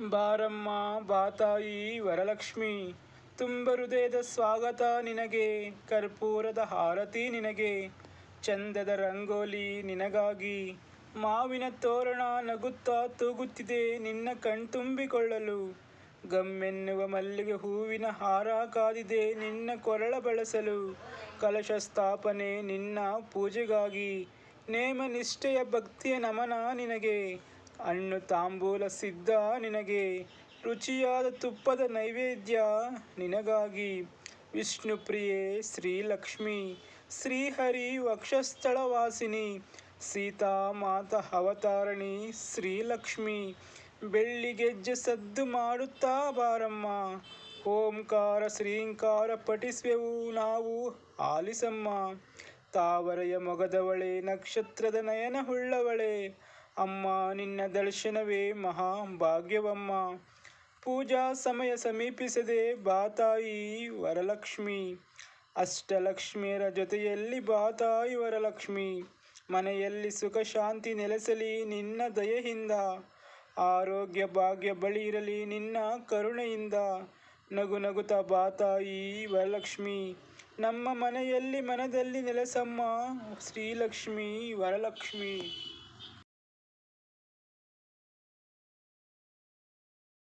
ಬಾರಮ್ಮ, ಬಾತಾಯಿ, ವರಲಕ್ಷ್ಮಿ ತುಂಬ ಹೃದಯದ ಸ್ವಾಗತ ನಿನಗೆ, ಕರ್ಪೂರದ ಹಾರತಿ ನಿನಗೆ, ಚಂದದ ರಂಗೋಲಿ ನಿನಗಾಗಿ. ಮಾವಿನ ತೋರಣ ನಗುತ್ತಾ ತೂಗುತ್ತಿದೆ ನಿನ್ನ ಕಣ್ತುಂಬಿಕೊಳ್ಳಲು. ಗಮ್ಮೆನ್ನುವ ಮಲ್ಲಿಗೆ ಹೂವಿನ ಹಾರ ಕಾದಿದೆ ನಿನ್ನ ಕೊರಳ ಬಳಸಲು. ಕಲಶ ಸ್ಥಾಪನೆ ನಿನ್ನ ಪೂಜೆಗಾಗಿ. ನೇಮ ನಿಷ್ಠೆಯ ಭಕ್ತಿಯ ನಮನ ನಿನಗೆ. ಹಣ್ಣು ತಾಂಬೂಲ ಸಿದ್ಧ ನಿನಗೆ. ರುಚಿಯಾದ ತುಪ್ಪದ ನೈವೇದ್ಯ ನಿನಗಾಗಿ. ವಿಷ್ಣು ಪ್ರಿಯೆ, ಶ್ರೀಲಕ್ಷ್ಮಿ, ಶ್ರೀಹರಿ, ವಕ್ಷಸ್ಥಳವಾಸಿನಿ, ಸೀತಾ ಮಾತ ಅವತಾರಣಿ, ಶ್ರೀಲಕ್ಷ್ಮಿ ಬೆಳ್ಳಿಗೆಜ್ಜೆ ಸದ್ದು ಮಾಡುತ್ತಾ ಬಾರಮ್ಮ. ಓಂಕಾರ, ಶ್ರೀಂಕಾರ ಪಠಿಸುವೆವು ನಾವು ಆಲಿಸಮ್ಮ. ತಾವರೆಯ ಮೊಗದವಳೆ, ನಕ್ಷತ್ರದ ನಯನ ಹುಳ್ಳವಳೆ. ಅಮ್ಮ, ನಿನ್ನ ದರ್ಶನವೇ ಮಹಾ ಭಾಗ್ಯವಮ್ಮ. ಪೂಜಾ ಸಮಯ ಸಮೀಪಿಸದೆ ಬಾತಾಯಿ ವರಲಕ್ಷ್ಮಿ. ಅಷ್ಟಲಕ್ಷ್ಮಿಯರ ಜೊತೆಯಲ್ಲಿ ಬಾತಾಯಿ ವರಲಕ್ಷ್ಮಿ. ಮನೆಯಲ್ಲಿ ಸುಖ ಶಾಂತಿ ನೆಲೆಸಲಿ ನಿನ್ನ ದಯೆಯಿಂದ. ಆರೋಗ್ಯ ಭಾಗ್ಯ ಬಳಿ ಇರಲಿ ನಿನ್ನ ಕರುಣೆಯಿಂದ. ನಗು ನಗುತ ಬಾತಾಯಿ ವರಲಕ್ಷ್ಮಿ. ನಮ್ಮ ಮನೆಯಲ್ಲಿ ಮನದಲ್ಲಿ ನೆಲೆಸಮ್ಮ, ಶ್ರೀಲಕ್ಷ್ಮಿ, ವರಲಕ್ಷ್ಮಿ.